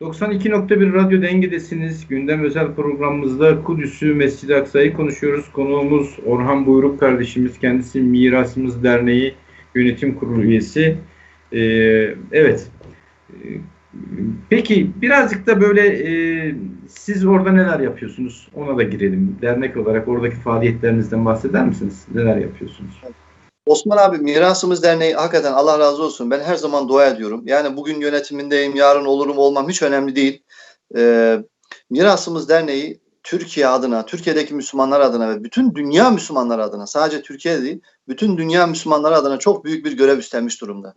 92.1 Radyo Denge'desiniz. Gündem özel programımızda Kudüs'ü, Mescid-i Aksa'yı konuşuyoruz. Konuğumuz Orhan Buyruk kardeşimiz. Kendisi Mirasımız Derneği Yönetim Kurulu üyesi. Ee, evet. Ee, Peki birazcık da böyle e, siz orada neler yapıyorsunuz? Ona da girelim. Dernek olarak oradaki faaliyetlerinizden bahseder misiniz? Neler yapıyorsunuz? Osman abi Mirasımız Derneği hakikaten Allah razı olsun. Ben her zaman dua ediyorum. Yani bugün yönetimindeyim, yarın olurum olmam hiç önemli değil. Ee, Mirasımız Derneği Türkiye adına, Türkiye'deki Müslümanlar adına ve bütün dünya Müslümanları adına, sadece Türkiye değil, bütün dünya Müslümanları adına çok büyük bir görev üstlenmiş durumda.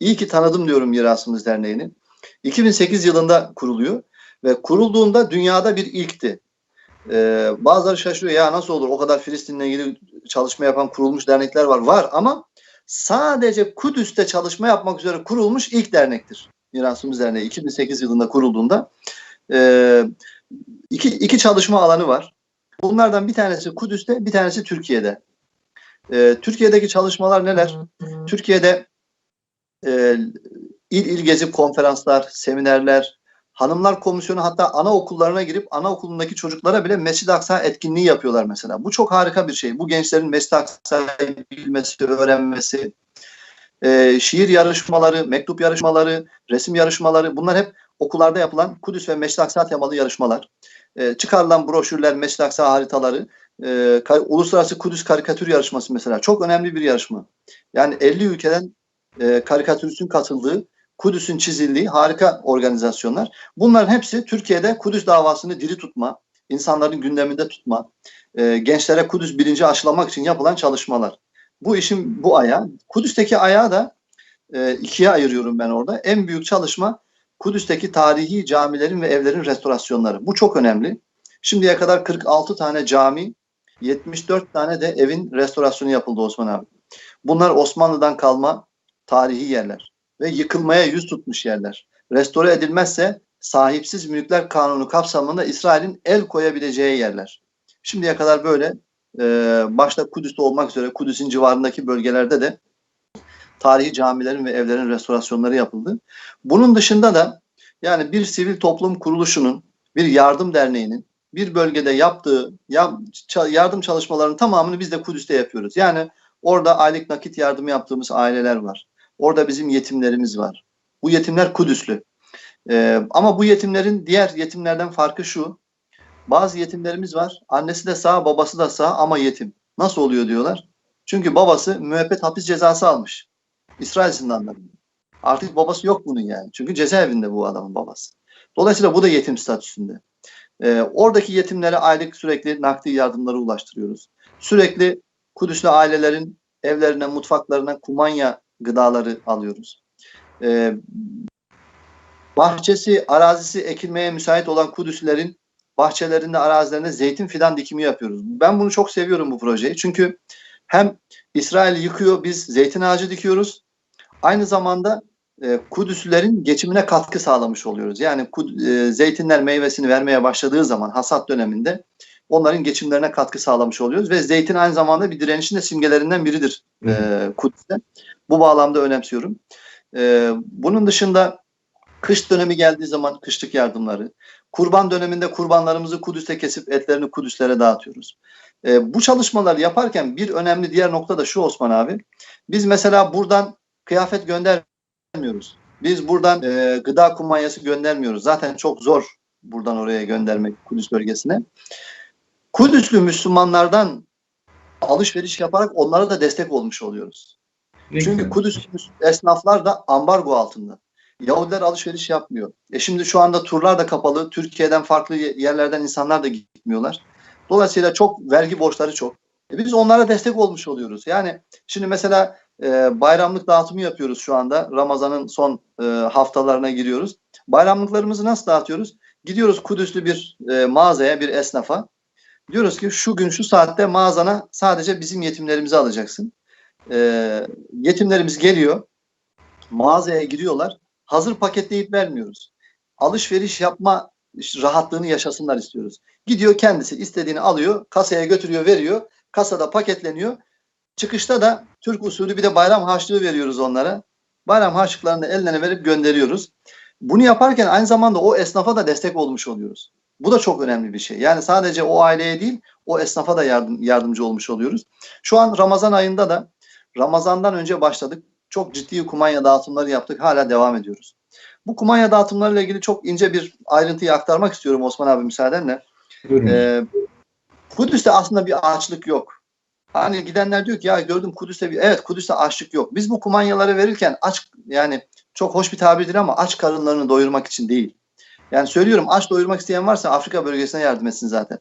İyi ki tanıdım diyorum Mirasımız Derneği'ni. 2008 yılında kuruluyor ve kurulduğunda dünyada bir ilkti. Ee, bazıları şaşırıyor ya nasıl olur o kadar Filistin'le ilgili çalışma yapan kurulmuş dernekler var. Var ama sadece Kudüs'te çalışma yapmak üzere kurulmuş ilk dernektir. Mirasımız Derneği 2008 yılında kurulduğunda e, iki, iki çalışma alanı var. Bunlardan bir tanesi Kudüs'te bir tanesi Türkiye'de. E, Türkiye'deki çalışmalar neler? Türkiye'de e, il il gezip konferanslar, seminerler, Hanımlar Komisyonu hatta anaokullarına girip anaokulundaki çocuklara bile Mescid-i Aksa etkinliği yapıyorlar mesela. Bu çok harika bir şey. Bu gençlerin Mescid-i Aksa'yı bilmesi, öğrenmesi, e, şiir yarışmaları, mektup yarışmaları, resim yarışmaları bunlar hep okullarda yapılan Kudüs ve Mescid-i Aksa temalı yarışmalar. E, çıkarılan broşürler, Mescid-i Aksa haritaları, e, Uluslararası Kudüs Karikatür Yarışması mesela çok önemli bir yarışma. Yani 50 ülkeden e, karikatüristin katıldığı Kudüs'ün çizildiği harika organizasyonlar. Bunların hepsi Türkiye'de Kudüs davasını diri tutma, insanların gündeminde tutma, e, gençlere Kudüs bilinci aşılamak için yapılan çalışmalar. Bu işin bu ayağı. Kudüs'teki ayağı da e, ikiye ayırıyorum ben orada. En büyük çalışma Kudüs'teki tarihi camilerin ve evlerin restorasyonları. Bu çok önemli. Şimdiye kadar 46 tane cami, 74 tane de evin restorasyonu yapıldı Osman abi. Bunlar Osmanlı'dan kalma tarihi yerler ve yıkılmaya yüz tutmuş yerler. Restore edilmezse sahipsiz mülkler kanunu kapsamında İsrail'in el koyabileceği yerler. Şimdiye kadar böyle e, başta Kudüs'te olmak üzere Kudüs'ün civarındaki bölgelerde de tarihi camilerin ve evlerin restorasyonları yapıldı. Bunun dışında da yani bir sivil toplum kuruluşunun, bir yardım derneğinin bir bölgede yaptığı yardım çalışmalarının tamamını biz de Kudüs'te yapıyoruz. Yani orada aylık nakit yardım yaptığımız aileler var. Orada bizim yetimlerimiz var. Bu yetimler Kudüslü. Ee, ama bu yetimlerin diğer yetimlerden farkı şu. Bazı yetimlerimiz var. Annesi de sağ, babası da sağ ama yetim. Nasıl oluyor diyorlar. Çünkü babası müebbet hapis cezası almış. İsrail zindanlarında. Artık babası yok bunun yani. Çünkü cezaevinde bu adamın babası. Dolayısıyla bu da yetim statüsünde. Ee, oradaki yetimlere aylık sürekli nakdi yardımları ulaştırıyoruz. Sürekli Kudüs'lü ailelerin evlerine, mutfaklarına kumanya gıdaları alıyoruz. Ee, bahçesi, arazisi ekilmeye müsait olan Kudüslerin bahçelerinde, arazilerinde zeytin fidan dikimi yapıyoruz. Ben bunu çok seviyorum bu projeyi. Çünkü hem İsrail yıkıyor, biz zeytin ağacı dikiyoruz. Aynı zamanda e, Kudüslerin geçimine katkı sağlamış oluyoruz. Yani e, zeytinler meyvesini vermeye başladığı zaman hasat döneminde onların geçimlerine katkı sağlamış oluyoruz ve zeytin aynı zamanda bir direnişin de simgelerinden biridir e, Kudüs'te. Bu bağlamda önemsiyorum. E, bunun dışında kış dönemi geldiği zaman kışlık yardımları, kurban döneminde kurbanlarımızı Kudüs'te kesip etlerini Kudüslere dağıtıyoruz. E, bu çalışmaları yaparken bir önemli diğer nokta da şu Osman abi. Biz mesela buradan kıyafet göndermiyoruz. Biz buradan e, gıda kumanyası göndermiyoruz. Zaten çok zor buradan oraya göndermek Kudüs bölgesine. Kudüslü Müslümanlardan alışveriş yaparak onlara da destek olmuş oluyoruz. Ne Çünkü güzel. Kudüs esnaflar da ambargo altında. Yahudiler alışveriş yapmıyor. E şimdi şu anda turlar da kapalı. Türkiye'den farklı yerlerden insanlar da gitmiyorlar. Dolayısıyla çok vergi borçları çok. E biz onlara destek olmuş oluyoruz. Yani şimdi mesela e, bayramlık dağıtımı yapıyoruz şu anda. Ramazan'ın son e, haftalarına giriyoruz. Bayramlıklarımızı nasıl dağıtıyoruz? Gidiyoruz Kudüslü bir e, mağazaya, bir esnafa. Diyoruz ki şu gün şu saatte mağazana sadece bizim yetimlerimizi alacaksın. E, yetimlerimiz geliyor. Mağazaya giriyorlar. Hazır paketleyip vermiyoruz. Alışveriş yapma rahatlığını yaşasınlar istiyoruz. Gidiyor kendisi istediğini alıyor, kasaya götürüyor, veriyor. Kasada paketleniyor. Çıkışta da Türk usulü bir de bayram harçlığı veriyoruz onlara. Bayram harçlıklarını eline verip gönderiyoruz. Bunu yaparken aynı zamanda o esnafa da destek olmuş oluyoruz. Bu da çok önemli bir şey. Yani sadece o aileye değil, o esnafa da yardım, yardımcı olmuş oluyoruz. Şu an Ramazan ayında da Ramazan'dan önce başladık. Çok ciddi kumanya dağıtımları yaptık. Hala devam ediyoruz. Bu kumanya dağıtımlarıyla ilgili çok ince bir ayrıntıyı aktarmak istiyorum Osman abi müsaadenle. Buyurun. Ee, Kudüs'te aslında bir açlık yok. Hani gidenler diyor ki ya gördüm Kudüs'te bir evet Kudüs'te açlık yok. Biz bu kumanyaları verirken aç yani çok hoş bir tabirdir ama aç karınlarını doyurmak için değil. Yani söylüyorum aç doyurmak isteyen varsa Afrika bölgesine yardım etsin zaten.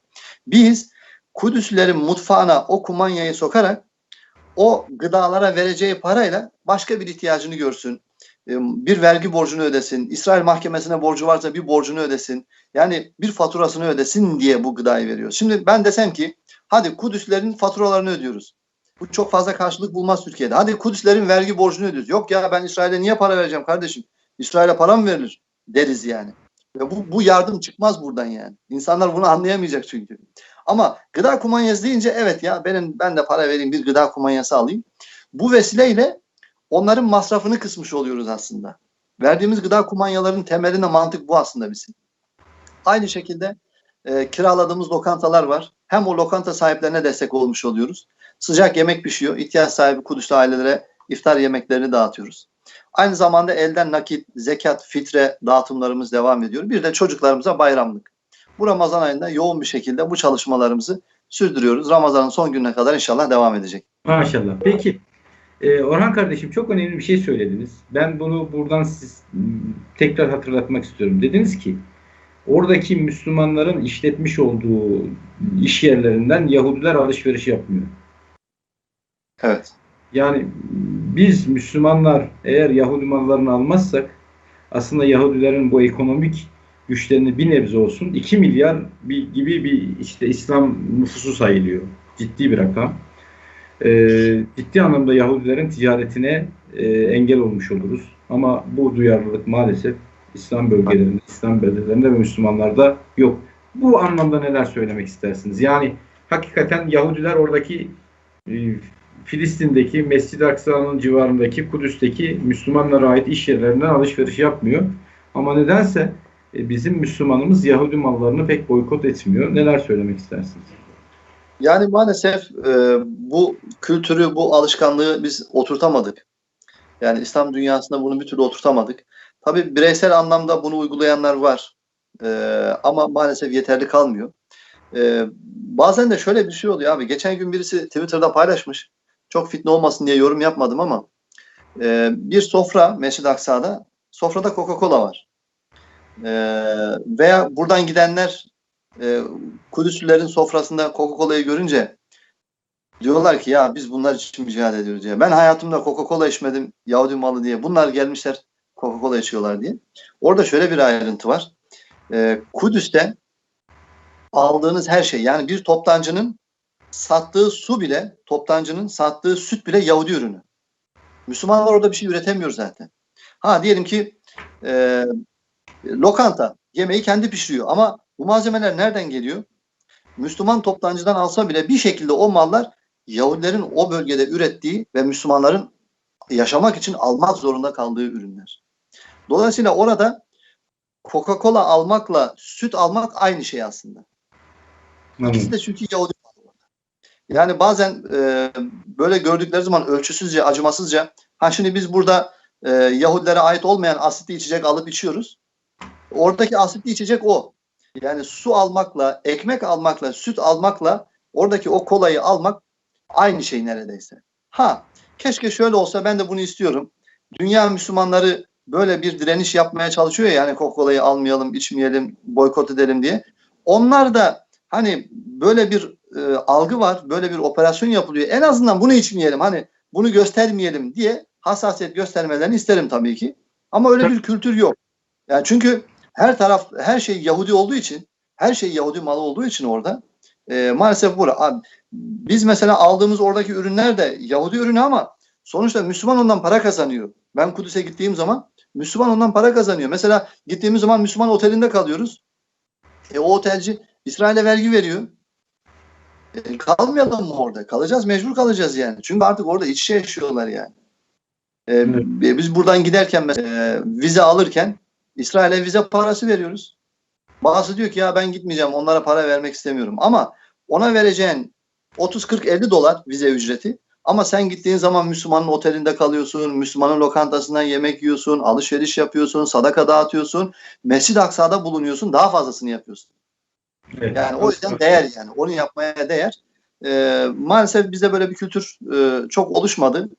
Biz Kudüslilerin mutfağına o kumanyayı sokarak o gıdalara vereceği parayla başka bir ihtiyacını görsün. Ee, Bir vergi borcunu ödesin. İsrail mahkemesine borcu varsa bir borcunu ödesin. Yani bir faturasını ödesin diye bu gıdayı veriyor. Şimdi ben desem ki hadi Kudüslerin faturalarını ödüyoruz. Bu çok fazla karşılık bulmaz Türkiye'de. Hadi Kudüslerin vergi borcunu ödüyoruz. Yok ya ben İsrail'e niye para vereceğim kardeşim? İsrail'e para mı verilir? Deriz yani. Ve bu, bu yardım çıkmaz buradan yani. İnsanlar bunu anlayamayacak çünkü. Ama gıda kumanyası deyince evet ya benim ben de para vereyim bir gıda kumanyası alayım. Bu vesileyle onların masrafını kısmış oluyoruz aslında. Verdiğimiz gıda kumanyaların temelinde mantık bu aslında bizim. Aynı şekilde e, kiraladığımız lokantalar var. Hem o lokanta sahiplerine destek olmuş oluyoruz. Sıcak yemek pişiyor. İhtiyaç sahibi Kudüs'te ailelere iftar yemeklerini dağıtıyoruz. Aynı zamanda elden nakit, zekat, fitre dağıtımlarımız devam ediyor. Bir de çocuklarımıza bayramlık. Bu Ramazan ayında yoğun bir şekilde bu çalışmalarımızı sürdürüyoruz. Ramazan'ın son gününe kadar inşallah devam edecek. Maşallah. Peki e, Orhan kardeşim çok önemli bir şey söylediniz. Ben bunu buradan siz, tekrar hatırlatmak istiyorum. Dediniz ki oradaki Müslümanların işletmiş olduğu iş yerlerinden Yahudiler alışveriş yapmıyor. Evet. Yani biz Müslümanlar eğer Yahudi mallarını almazsak aslında Yahudilerin bu ekonomik güçlerini bir nebze olsun 2 milyar bir, gibi bir işte İslam nüfusu sayılıyor. Ciddi bir rakam. Ee, ciddi anlamda Yahudilerin ticaretine e, engel olmuş oluruz. Ama bu duyarlılık maalesef İslam bölgelerinde, İslam beldelerinde ve Müslümanlarda yok. Bu anlamda neler söylemek istersiniz? Yani hakikaten Yahudiler oradaki e, Filistin'deki Mescid-i Aksa'nın civarındaki Kudüs'teki Müslümanlara ait iş yerlerinden alışveriş yapmıyor. Ama nedense e, bizim Müslümanımız Yahudi mallarını pek boykot etmiyor. Neler söylemek istersiniz? Yani maalesef e, bu kültürü, bu alışkanlığı biz oturtamadık. Yani İslam dünyasında bunu bir türlü oturtamadık. Tabii bireysel anlamda bunu uygulayanlar var. E, ama maalesef yeterli kalmıyor. E, bazen de şöyle bir şey oluyor abi. Geçen gün birisi Twitter'da paylaşmış. Çok fitne olmasın diye yorum yapmadım ama e, bir sofra Mescid-i Aksa'da sofrada Coca-Cola var. E, veya buradan gidenler e, Kudüslilerin sofrasında Coca-Cola'yı görünce diyorlar ki ya biz bunlar için mücadele ediyoruz ya. Ben hayatımda Coca-Cola içmedim Yahudi malı diye. Bunlar gelmişler Coca-Cola içiyorlar diye. Orada şöyle bir ayrıntı var. E, Kudüs'te aldığınız her şey yani bir toptancının sattığı su bile, toptancının sattığı süt bile Yahudi ürünü. Müslümanlar orada bir şey üretemiyor zaten. Ha diyelim ki e, lokanta yemeği kendi pişiriyor ama bu malzemeler nereden geliyor? Müslüman toptancıdan alsa bile bir şekilde o mallar Yahudilerin o bölgede ürettiği ve Müslümanların yaşamak için almak zorunda kaldığı ürünler. Dolayısıyla orada Coca-Cola almakla süt almak aynı şey aslında. İkisi de çünkü Yahudi. Yani bazen e, böyle gördükleri zaman ölçüsüzce, acımasızca ha şimdi biz burada e, Yahudilere ait olmayan asitli içecek alıp içiyoruz. Oradaki asitli içecek o. Yani su almakla, ekmek almakla, süt almakla oradaki o kolayı almak aynı şey neredeyse. Ha, keşke şöyle olsa ben de bunu istiyorum. Dünya Müslümanları böyle bir direniş yapmaya çalışıyor ya yani kolayı almayalım, içmeyelim, boykot edelim diye. Onlar da hani böyle bir e, algı var, böyle bir operasyon yapılıyor. En azından bunu içmeyelim, hani bunu göstermeyelim diye hassasiyet göstermelerini isterim tabii ki. Ama öyle bir kültür yok. Yani çünkü her taraf her şey Yahudi olduğu için her şey Yahudi malı olduğu için orada e, maalesef burada biz mesela aldığımız oradaki ürünler de Yahudi ürünü ama sonuçta Müslüman ondan para kazanıyor. Ben Kudüs'e gittiğim zaman Müslüman ondan para kazanıyor. Mesela gittiğimiz zaman Müslüman otelinde kalıyoruz. E, o otelci İsrail'e vergi veriyor. E, kalmayalım mı orada? Kalacağız, mecbur kalacağız yani. Çünkü artık orada iç içe yaşıyorlar yani. E. Biz buradan giderken mesela e, vize alırken İsrail'e vize parası veriyoruz. Bazısı diyor ki ya ben gitmeyeceğim onlara para vermek istemiyorum. Ama ona vereceğin 30 40 50 dolar vize ücreti ama sen gittiğin zaman Müslümanın otelinde kalıyorsun, Müslümanın lokantasından yemek yiyorsun, alışveriş yapıyorsun, sadaka dağıtıyorsun, Mescid-i Aksa'da bulunuyorsun, daha fazlasını yapıyorsun. Evet. Yani o yüzden değer yani. Onu yapmaya değer. Ee, maalesef bizde böyle bir kültür e, çok oluşmadı.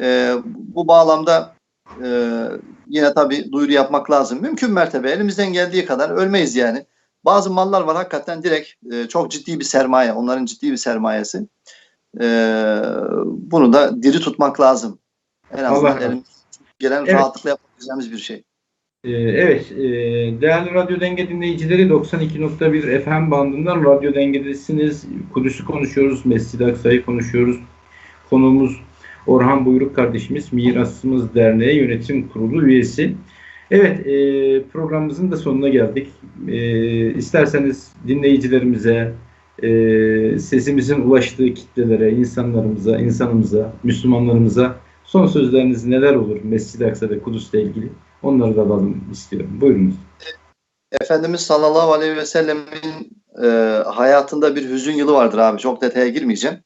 Ee, bu bağlamda e, yine tabii duyuru yapmak lazım. Mümkün mertebe elimizden geldiği kadar ölmeyiz yani. Bazı mallar var hakikaten direkt e, çok ciddi bir sermaye. Onların ciddi bir sermayesi. Ee, bunu da diri tutmak lazım. En azından elimizden gelen Evet. rahatlıkla yapabileceğimiz bir şey. Ee, Evet, e, değerli Radyo Denge dinleyicileri 92.1 FM bandından Radyo Denge'desiniz. Kudüs'ü konuşuyoruz, Mescid-i Aksa'yı konuşuyoruz. Konuğumuz Orhan Buyruk kardeşimiz, Mirasımız Derneği Yönetim Kurulu üyesi. Evet, e, programımızın da sonuna geldik. E, isterseniz dinleyicilerimize, e, sesimizin ulaştığı kitlelere, insanlarımıza, insanımıza, Müslümanlarımıza son sözleriniz neler olur Mescid-i Aksa ve Kudüs'le ilgili? Onları da alalım istiyorum. Buyurunuz. Efendimiz sallallahu aleyhi ve sellemin e, hayatında bir hüzün yılı vardır abi. Çok detaya girmeyeceğim.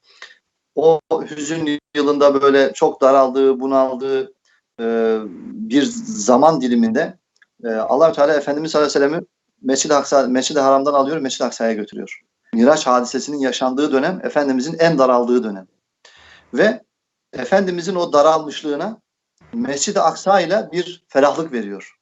O hüzün yılında böyle çok daraldığı, bunaldığı e, bir zaman diliminde e, allah Teala Efendimiz sallallahu aleyhi ve sellem'i Mescid-i Aksa, Mescid-i Haram'dan alıyor, Mescid-i Aksa'ya götürüyor. Miraç hadisesinin yaşandığı dönem, Efendimizin en daraldığı dönem. Ve Efendimizin o daralmışlığına Mescid-i Aksa ile bir ferahlık veriyor.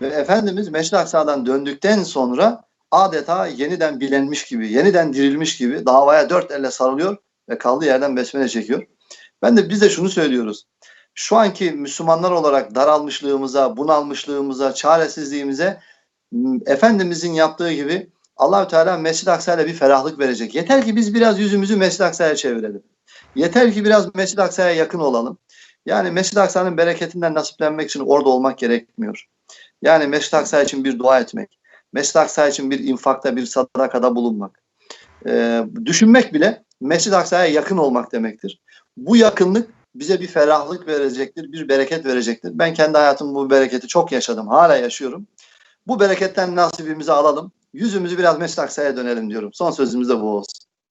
Ve Efendimiz Mescid-i Aksa'dan döndükten sonra adeta yeniden bilenmiş gibi, yeniden dirilmiş gibi davaya dört elle sarılıyor ve kaldığı yerden besmele çekiyor. Ben de biz de şunu söylüyoruz. Şu anki Müslümanlar olarak daralmışlığımıza, bunalmışlığımıza, çaresizliğimize Efendimizin yaptığı gibi Allahü Teala Mescid-i Aksa'yla bir ferahlık verecek. Yeter ki biz biraz yüzümüzü Mescid-i Aksa'ya çevirelim. Yeter ki biraz Mescid-i Aksa'ya yakın olalım. Yani Mescid-i Aksa'nın bereketinden nasiplenmek için orada olmak gerekmiyor. Yani Mescid-i Aksa için bir dua etmek, Mescid-i Aksa için bir infakta, bir sadakada bulunmak. Ee, düşünmek bile Mescid-i Aksa'ya yakın olmak demektir. Bu yakınlık bize bir ferahlık verecektir, bir bereket verecektir. Ben kendi hayatımda bu bereketi çok yaşadım, hala yaşıyorum. Bu bereketten nasibimizi alalım. Yüzümüzü biraz Mescid-i Aksa'ya dönelim diyorum. Son sözümüz de bu olsun.